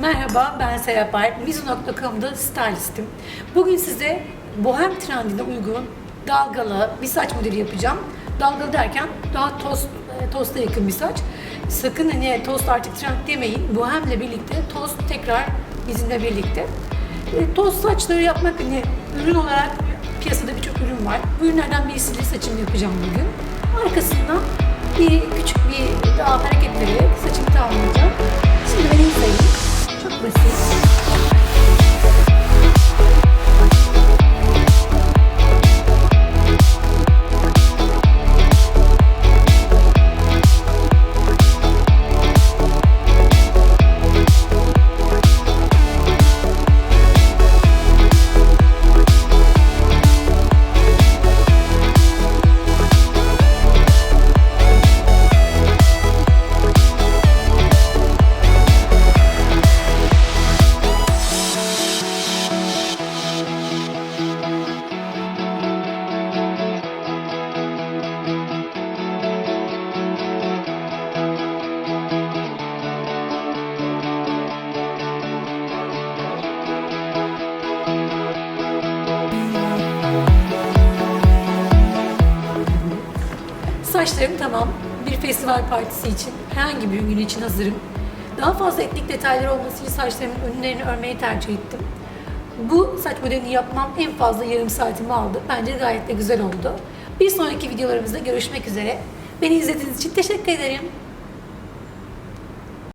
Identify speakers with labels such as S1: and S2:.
S1: Merhaba ben Serap Alp. Mizu.com'da stylistim. Bugün size bohem trendine uygun dalgalı bir saç modeli yapacağım. Dalgalı derken daha tost, e, tosta yakın bir saç. Sakın hani tost artık trend demeyin. Bohemle birlikte tost tekrar bizimle birlikte. E, tost saçları yapmak hani ürün olarak piyasada birçok ürün var. Bu ürünlerden birisiyle saçımı yapacağım bugün. Arkasından bir Saçlarım tamam. Bir festival partisi için, herhangi bir gün için hazırım. Daha fazla etnik detaylar olması için saçlarımın önlerini örmeyi tercih ettim. Bu saç modelini yapmam en fazla yarım saatimi aldı. Bence gayet de güzel oldu. Bir sonraki videolarımızda görüşmek üzere. Beni izlediğiniz için teşekkür ederim.